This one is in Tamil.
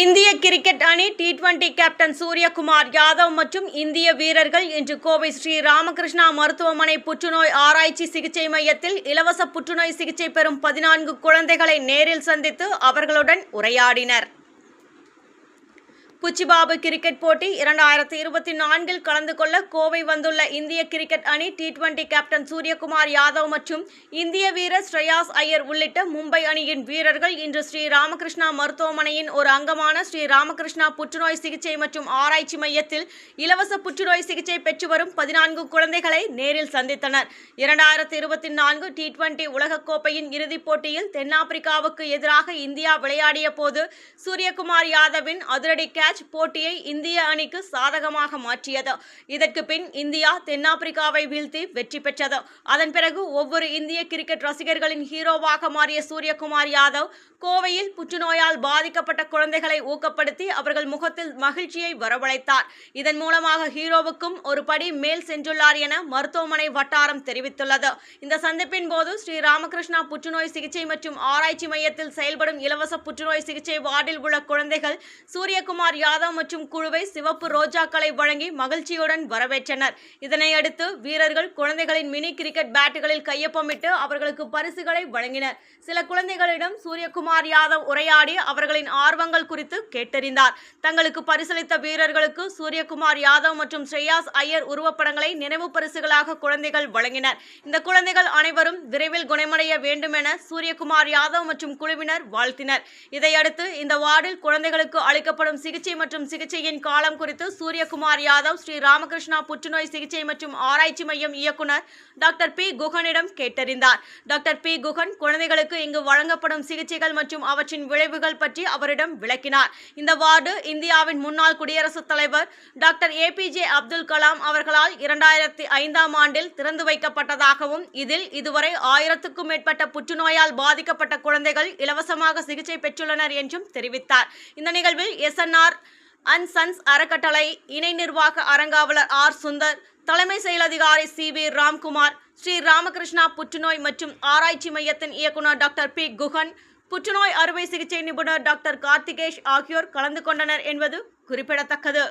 இந்திய கிரிக்கெட் அணி T twenty captain Suryakumar Yadav மற்றும் இந்திய வீரர்கள் இன்று கோவை ஸ்ரீ ராமகிருஷ்ணா மருத்துவமனை புற்றுநோய் ஆராய்ச்சி சிகிச்சை மையத்தில் இலவச புற்றுநோய் சிகிச்சை பெறும் பதினான்கு குழந்தைகளை நேரில் சந்தித்து அவர்களுடன் உரையாடினர். புச்சிபாபு கிரிக்கெட் போட்டி இரண்டாயிரத்தி இருபத்தி நான்கில் கலந்து கொள்ள கோவை வந்துள்ள இந்திய கிரிக்கெட் அணி T twenty captain Suryakumar Yadav மற்றும் இந்திய வீரர் ஸ்ரேயாஸ் ஐயர் உள்ளிட்ட மும்பை அணியின் வீரர்கள் இன்று ஸ்ரீ ராமகிருஷ்ணா மருத்துவமனையின் ஒரு அங்கமான ஸ்ரீ ராமகிருஷ்ணா புற்றுநோய் சிகிச்சை மற்றும் ஆராய்ச்சி மையத்தில் இலவச புற்றுநோய் சிகிச்சை பெற்று வரும் பதினான்கு குழந்தைகளை நேரில் சந்தித்தனர். இரண்டாயிரத்தி இருபத்தி நான்கு டி டுவெண்டி உலகக்கோப்பையின் இறுதிப் போட்டியில் தென்னாப்பிரிக்காவுக்கு எதிராக இந்தியா விளையாடிய போது சூரியகுமார் யாதவின் அதிரடி கேட்ச் மேட்ச் போட்டியை இந்திய அணிக்கு சாதகமாக மாற்றியது. இதற்கு பின் இந்தியா தென்னாப்பிரிக்காவை வீழ்த்தி வெற்றி பெற்றது. அதன் பிறகு ஒவ்வொரு இந்திய கிரிக்கெட் ரசிகர்களின் ஹீரோவாக மாறிய சூரியகுமார் யாதவ் கோவையில் புற்றுநோயால் பாதிக்கப்பட்ட குழந்தைகளை ஊக்கப்படுத்தி அவர்கள் முகத்தில் மகிழ்ச்சியை வரவழைத்தார். இதன் மூலமாக ஹீரோவுக்கும் ஒரு படி மேல் சென்றுள்ளார் என மருத்துவமனை வட்டாரம் தெரிவித்துள்ளது. இந்த சந்திப்பின் போது ஸ்ரீ ராமகிருஷ்ணா புற்றுநோய் சிகிச்சை மற்றும் ஆராய்ச்சி மையத்தில் செயல்படும் இலவச புற்றுநோய் சிகிச்சை வார்டில் உள்ள குழந்தைகள் சூரியகுமார் யாதவ் மற்றும் குழுவை சிவப்பு ரோஜாக்களை வழங்கி மகிழ்ச்சியுடன் வரவேற்றனர். இதனையடுத்து வீரர்கள் குழந்தைகளின் மினி கிரிக்கெட் பேட்டுகளில் கையொப்பமிட்டு அவர்களுக்கு பரிசுகளை வழங்கினர். சில குழந்தைகளிடம் சூரியகுமார் யாதவ் உரையாடி அவர்களின் ஆர்வங்கள் குறித்து கேட்டறிந்தார். தங்களுக்கு பரிசளித்த வீரர்களுக்கு சூரியகுமார் யாதவ் மற்றும் ஸ்ரேயாஸ் ஐயர் உருவப்படங்களை நினைவு பரிசுகளாக குழந்தைகள் வழங்கினர். இந்த குழந்தைகள் அனைவரும் விரைவில் குணமடைய வேண்டும் என சூரியகுமார் யாதவ் மற்றும் குழுவினர் வாழ்த்தினர். இதையடுத்து இந்த வார்டில் குழந்தைகளுக்கு அளிக்கப்படும் சிகிச்சை மற்றும் சிகிச்சையின் காலம் குறித்து சூரியகுமார் யாதவ் ஸ்ரீ ராமகிருஷ்ணா புற்றுநோய் சிகிச்சை மற்றும் ஆராய்ச்சி மையம் இயக்குனர் டாக்டர் பி. குகனிடம் கேட்டறிந்தார். Doctor B. குகன் குழந்தைகளுக்கு இங்கு வழங்கப்படும் சிகிச்சைகள் மற்றும் அவற்றின் விளைவுகள் பற்றி அவரிடம் விளக்கினார். இந்த வார்டு இந்தியாவின் முன்னாள் குடியரசுத் தலைவர் doctor A. P. J. Abdul Kalam அவர்களால் இரண்டாயிரத்தி ஐந்தாம் ஆண்டில் திறந்து வைக்கப்பட்டதாகவும் இதில் இதுவரை ஆயிரத்துக்கும் மேற்பட்ட புற்றுநோயால் பாதிக்கப்பட்ட குழந்தைகள் இலவசமாக சிகிச்சை பெற்றுள்ளனர் என்றும் தெரிவித்தார். இந்த நிகழ்வில் எஸ்என்ஆர் அண்ட் சன்ஸ் அறக்கட்டளை இணை நிர்வாக அறங்காவலர் ஆர் சுந்தர் தலைமை செயலதிகாரி சி வி ராம்குமார் ஸ்ரீ ராமகிருஷ்ணா புற்றுநோய் மற்றும் ஆராய்ச்சி மையத்தின் இயக்குனர் டாக்டர் பி குஹன் புற்றுநோய் அறுவை சிகிச்சை நிபுணர் டாக்டர் கார்த்திகேஷ் ஆகியோர் கலந்து கொண்டனர் என்பது குறிப்பிடத்தக்கது.